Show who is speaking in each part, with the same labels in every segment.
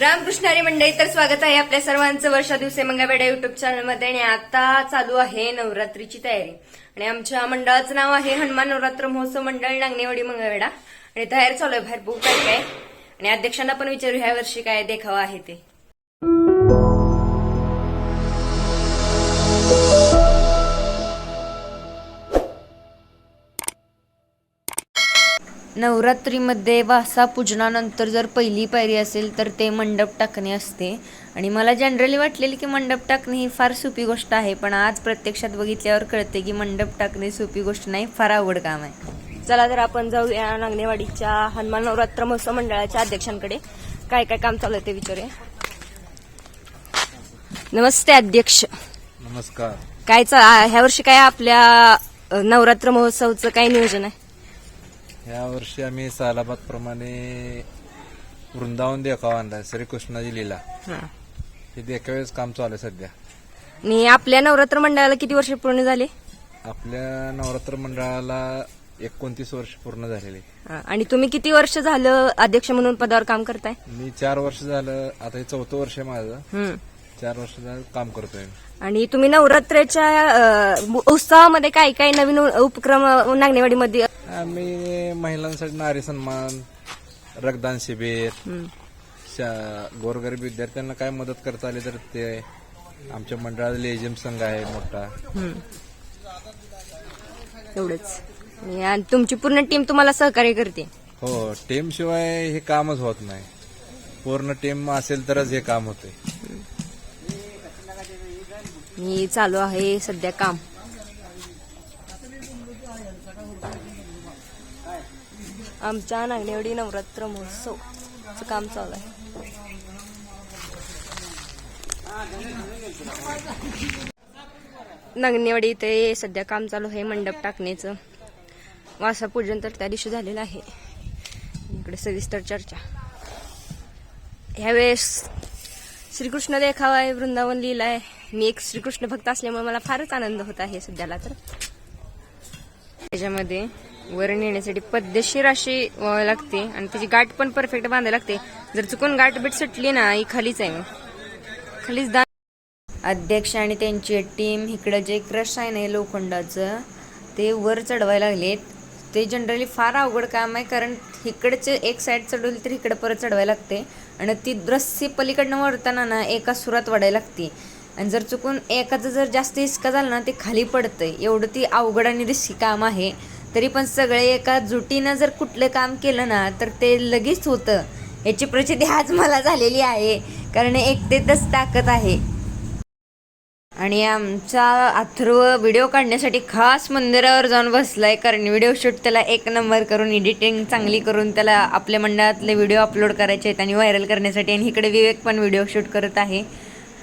Speaker 1: रामकृष्ण हरी मंडळी तर स्वागत आहे आपल्या सर्वांचं वर्षा दिवसे मंगळवेडा युट्यूब चॅनलमध्ये आणि आता चालू आहे नवरात्रीची तयारी. आणि आमच्या मंडळाचं नाव आहे हनुमान नवरात्र महोत्सव मंडळ नांगणेवाडी मंगळवेडा आणि तयार चालू आहे बाहेर बुक काय काय. आणि अध्यक्षांना पण विचारू ह्या वर्षी काय देखावा आहे ते. नवरात्रीमध्ये वासा पूजनानंतर जर पहिली पायरी असेल तर ते मंडप टाकणे असते. आणि मला जनरली वाटलेली की मंडप टाकणे ही फार सोपी गोष्ट आहे पण आज प्रत्यक्षात बघितल्यावर कळते की मंडप टाकणे सोपी गोष्ट नाही फार अवघड काम आहे. चला तर आपण जाऊया नागनेवाडीच्या हनुमान नवरात्र महोत्सव मंडळाच्या अध्यक्षांकडे. काय काय काम चालू आहे ते विचारूया. नमस्ते अध्यक्ष.
Speaker 2: नमस्कार.
Speaker 1: काय चा ह्या वर्षी काय आपल्या नवरात्र महोत्सवचं काय नियोजन आहे?
Speaker 2: या वर्षी आम्ही सालाबाद प्रमाणे वृंदावन देखावा आणलाय श्रीकृष्णाची लीला
Speaker 1: हा.
Speaker 2: देखावेच काम चालू आहे सध्या.
Speaker 1: आणि आपल्या नवरात्र मंडळाला किती वर्ष पूर्ण झाले?
Speaker 2: आपल्या नवरात्र मंडळाला एकोणतीस वर्ष पूर्ण झालेली.
Speaker 1: आणि तुम्ही किती वर्ष झालं अध्यक्ष म्हणून पदावर काम करताय?
Speaker 2: मी चार वर्ष झालं आता हे चौथं वर्ष आहे माझं. चार वर्ष झालं काम करतोय.
Speaker 1: आणि तुम्ही नवरात्रीच्या उत्सवामध्ये काय काय नवीन उपक्रम नागनेवाडीमध्ये
Speaker 2: आम्ही महिलांसाठी नारी सन्मान रक्तदान शिबिर. शा- गोरगरीब विद्यार्थ्यांना काय मदत करता आली तर ते आमच्या मंडळात लेझिम संघ आहे मोठा.
Speaker 1: एवढंच. आणि आणि तुमची पूर्ण टीम तुम्हाला सहकार्य करते.
Speaker 2: हो टीम शिवाय हे कामच होत नाही. पूर्ण टीम असेल तरच हे काम होते.
Speaker 1: मी चालू आहे सध्या काम. आमच्या नागनेवाडी नवरात्र महोत्सव काम चालू आहे. नागनेवाडी इथे सध्या काम चालू आहे मंडप टाकण्याचं. वासा पूजन तर त्या दिवशी झालेलं आहे. इकडे सविस्तर चर्चा. ह्यावेळेस श्रीकृष्ण देखावा आहे वृंदावन लिहिला आहे मी एक श्रीकृष्ण भक्त असल्यामुळे मला फारच आनंद होत आहे सध्याला तर. त्याच्यामध्ये वर नेण्यासाठी पद्धतशीर अशी व्हावी लागते. आणि त्याची गाठ पण परफेक्ट बांधायला लागते. जर चुकून गाठ बीट सुटली ना ही खालीच आहे. खालीच दा अध्यक्ष आणि त्यांची टीम इकडं जे क्रश आहे ना लोखंडाचं ते वर चढवायला लागलेत. ते जनरली फार अवघड काम आहे कारण इकडचे एक साईड चढवली तर इकडं परत चढवायला लागते. आणि ती रस्सी पलीकडनं वरताना ना एका सुरात वाढायला लागते. आणि जर चुकून एकाचं जर जास्त हिसका झाला ना ते खाली पडतं एवढं ती अवघड आणि रिस्की काम आहे. तरी पण सगळे एका जुटीनं जर कुठलं काम केलं ना तर ते लगेच होतं. याची प्रचिती आज मला झालेली आहे. कारण एकटेतच ताकद आहे. आणि आमचा अथर्व व्हिडिओ काढण्यासाठी खास मंदिरावर जाऊन बसलाय. कारण व्हिडिओ शूट त्याला एक नंबर करून एडिटिंग चांगली करून त्याला आपल्या मंडळातले व्हिडिओ अपलोड करायचे आहेत आणि व्हायरल करण्यासाठी. आणि इकडे विवेक पण व्हिडिओ शूट करत आहे.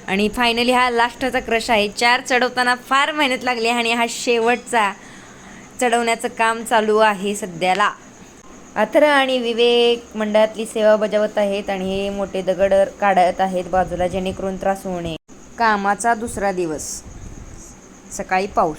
Speaker 1: आणि फायनली हा लास्टचा क्रश आहे. चार चढवताना फार मेहनत लागली आणि हा शेवटचा चढवण्याचं काम चालू आहे सध्याला. अथर आणि विवेक मंडळातली सेवा बजावत आहेत आणि हे मोठे दगड काढत आहेत बाजूला जेणेकरून त्रास होऊ नये. कामाचा दुसरा दिवस. सकाळी पाऊस.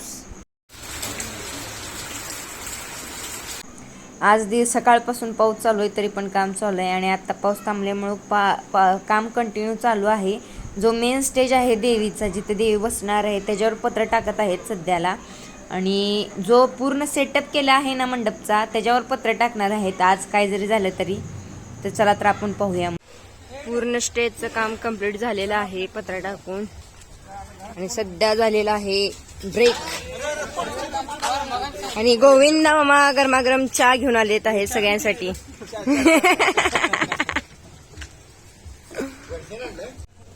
Speaker 1: आज दिवस सकाळपासून पाऊस चालू आहे तरी पण काम चालू आहे आणि आत्ता पाऊस थांबल्यामुळं पा पा काम कंटिन्यू चालू आहे. जो मेन स्टेज आहे देवीचा जिथे देवी बसणार आहे त्याच्यावर पत्र टाकत आहेत सध्याला. आणि जो पूर्ण सेटअप केला आहे ना मंडपचा त्याच्यावर पत्र टाकणार आहेत. आज काय जरी झालं तरी तर चला तर आपण पाहूया. पूर्ण स्टेजचं काम कंप्लीट झालेलं आहे पत्रा टाकून. आणि सध्या झालेला आहे ब्रेक आणि गोविंद मामा गरमागरम चहा घेऊन आलेत आहे सगळ्यांसाठी.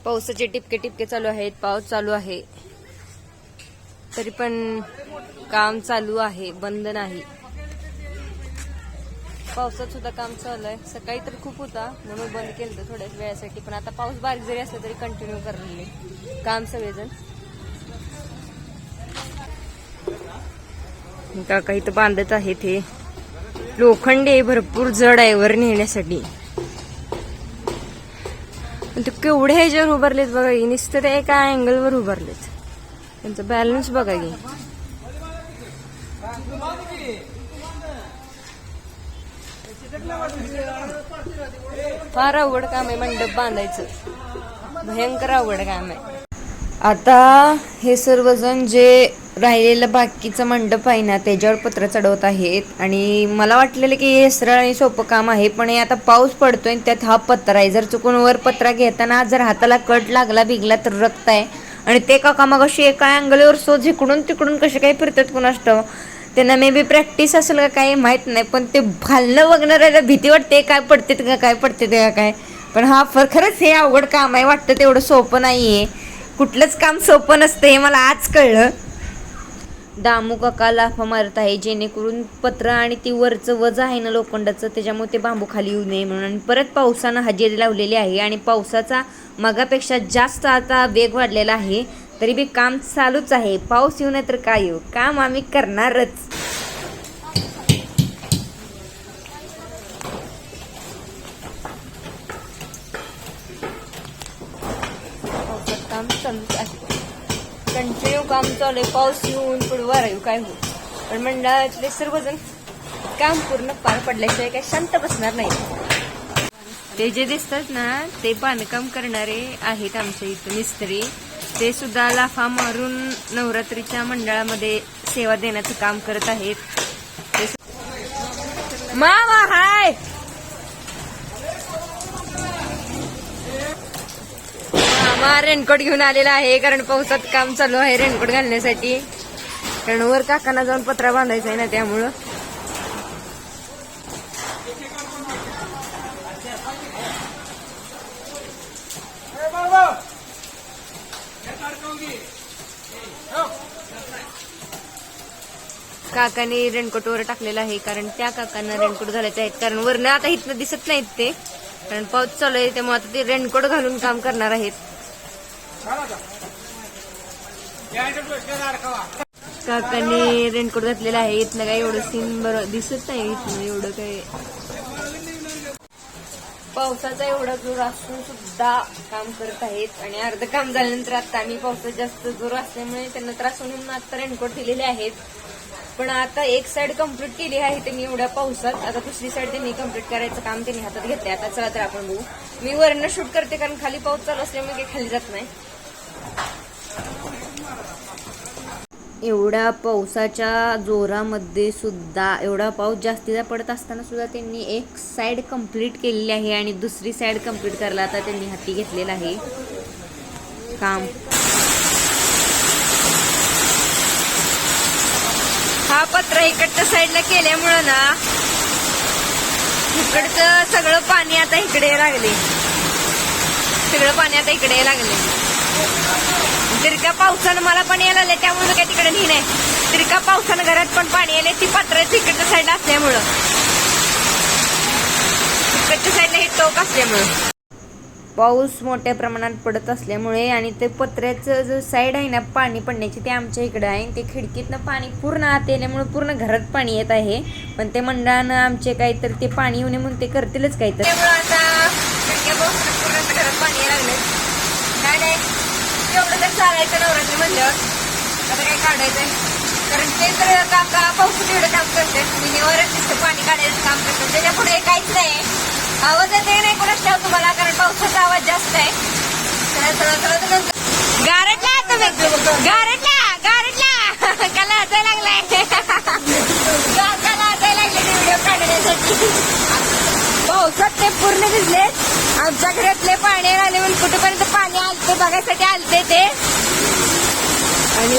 Speaker 1: पावसाचे टिपके टिपके चालू आहेत पाऊस चालू आहे. तरी पण काम चालू आहे बंद नाही. पावसात सुद्धा काम चालू आहे. सकाळी तर खूप होता म्हणून बंद केलं होतं थोड्याच वेळासाठी. पण आता पाऊस बारीक जरी असला तरी कंटिन्यू करले काम सगळेजण. काका इथं बांधत आहेत हे. लोखंड आहे भरपूर जड आहे वर नेण्यासाठी. ते केवढे ह्याच्यावर उभारलेत बघा नुसतं ते एका अँगलवर उभारलेत. त्यांचा बॅलन्स बघा घे फार अवघड काम आहे मंडप बांधायचं. भयंकर अवघड काम आहे. आता हे सर्वजण जे राहिलेलं बाकीचं मंडप आहे ना त्याच्यावर पत्र चढवत आहेत. आणि मला वाटलेलं की हे सरळ आणि सोपं काम आहे पण हे आता पाऊस पडतोय त्यात हा पत्रा आहे. जर चुकून वर पत्रा घेताना जर हाताला कट लागला बिगला तर रक्त आहे. आणि ते काका मग अशी एका अँगलवर सोज इकडून तिकडून कसे काही फिरतात कुणास त्यांना मे बी प्रॅक्टिस असेल का काही माहीत नाही पण ते भालणं बघणाऱ्याला भीती वाटते काय पडते का काय पडते का काय. पण हा फर खरंच हे अवघड काम आहे वाटतं तेवढं सोपं नाही आहे कुठलंच काम सोपं नसतं हे मला आज कळलं. दामू काका लाफा मारत आहे जेणेकरून पत्र आणि ती वरचं वज आहे ना लोखंडाचं त्याच्यामुळे ते बांबू खाली येऊ नये म्हणून. आणि परत पावसानं हजेरी लावलेली आहे आणि पावसाचा मगापेक्षा जास्त आता वेग वाढलेला आहे. तरी बी काम चालूच आहे. पाऊस येऊ नाही तर काय येऊ? काम आम्ही करणारच. काम कंटिन्यू काम चालू आहे. पाऊस येऊन पुढे वारा येऊ काय होऊ? पण मंडळातले सर्वजण काम पूर्ण पार पडल्याशिवाय काय शांत बसणार नाही ते जे दिसतात ना ते बांधकाम करणारे आहेत आमच्या इथं मिस्त्री. ते सुद्धा लाफा मारून नवरात्रीच्या मंडळामध्ये सेवा देण्याचं काम करत आहेत. ते मामा हाय! मामा रेनकोट घेऊन आलेला आहे कारण पावसात काम चालू आहे रेनकोट घालण्यासाठी. कारण वर काकांना जाऊन पत्रा बांधायचा आहे ना त्यामुळं. काकाने रेनकोट वर टाकलेला आहे कारण त्या काकांना रेनकोट घालायचे आहेत. कारण वरनं आता इथनं दिसत नाहीत ते. कारण पाऊस चालू आहे त्यामुळे आता ते रेनकोट घालून काम करणार आहेत. काकांनी रेनकोट घातलेला आहे इथनं काय एवढं सीन बरं दिसत नाही इथनं एवढं काय. पावसाचा एवढा जोर असून सुद्धा काम करत आहेत. आणि अर्ध काम झाल्यानंतर आता आम्ही पावसात जास्त जोर असल्यामुळे त्यांना त्रास होऊन आता रेनकोट दिलेले आहेत. पण आता एक साइड कंप्लीट केली आहे त्यांनी एवढ्या पावसात. आता दुसरी साइड त्यांनी कंप्लीट करायचं काम त्यांनी हातात घेतलंय. आता चला तर आपण बघू. मी वरनं शूट करते कारण खाली पाऊस चालू असल्यामुळे काही खाली जात नाही. एवढ्या पावसाच्या जोरामध्ये सुद्धा एवढा पाऊस जास्तीचा पडत असताना सुद्धा त्यांनी एक साइड कंप्लीट केलेली आहे आणि दुसरी साइड कंप्लीट करायला आता त्यांनी हाती घेतलेलं आहे. काम. हा पत्र इकडच्या साईडला केल्यामुळं ना इकडचं सगळं पाणी आता इकडे लागले. सगळं पाणी आता इकडे लागले. तिरका पावसानं मला पण यायला लागले त्यामुळे काय तिकडे नाही नाही तिरका पावसानं घरात पण पाणी आले ती पात्र तिकडच्या साईडला असल्यामुळं. तिकडच्या साईडला हे टोक असल्यामुळं. पाऊस मोठ्या प्रमाणात पडत असल्यामुळे आणि ते पत्र्याचं जो साईड आहे ना पाणी पडण्याची ते आमच्या इकडं आहे. ते खिडकीतनं पाणी पूर्ण आत येण्यामुळे पूर्ण घरात पाणी येत आहे. पण ते मंडळानं आमचे काही तर ते पाणी येऊ नये म्हणून ते करतीलच काही तर आता घरात पाणी यायला लागले काय नाही एवढं तर चालायचं नवरात्री म्हणल्यावर. आता काय कारण ते तर काका पाऊस एवढं काम करते पाणी काढायचं काम करतात त्याच्या पुढे काहीच नाही. आवाज येते नाही कोणाच ठेव तुम्हाला कारण पावसाचा आवाज जास्त आहे. गारटला तुम्ही. गारटला गारटला. कला हसायला लागलाय. काकाला व्हिडिओ काढण्यासाठी. पावसात ते पूर्ण भिजले. आमच्या घरातले पाणी आले म्हणून कुठेपर्यंत पाणी आलते बघायसाठी आलते ते. आणि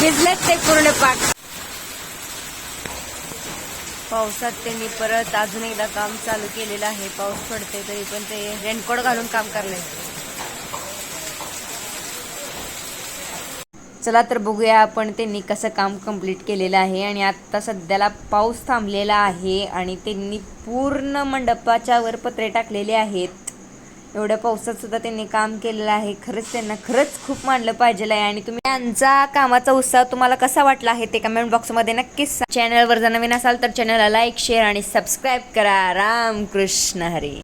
Speaker 1: भिजलेत ते पूर्ण पाक. पावसात त्यांनी परत अजून एकदा काम चालू केलेलं आहे. पाऊस पडते तरी पण ते रेनकोट घालून काम करले चला तर बघूया आपण त्यांनी कसं काम कंप्लीट केलेलं आहे. आणि आता सध्याला पाऊस थांबलेला आहे आणि त्यांनी पूर्ण मंडपाच्या वर पत्रे टाकलेले आहेत. एवढ्या पावसात सुद्धा त्यांनी काम केलेलं आहे. खरंच त्यांना खरंच खूप मानलं पाहिजे आहे. आणि तुम्ही त्यांचा कामाचा उत्साह तुम्हाला कसा वाटला आहे ते कमेंट बॉक्समध्ये नक्कीच चॅनलवर जर नवीन असाल तर चॅनलला लाईक शेअर आणि सबस्क्राईब करा. राम कृष्ण हरी.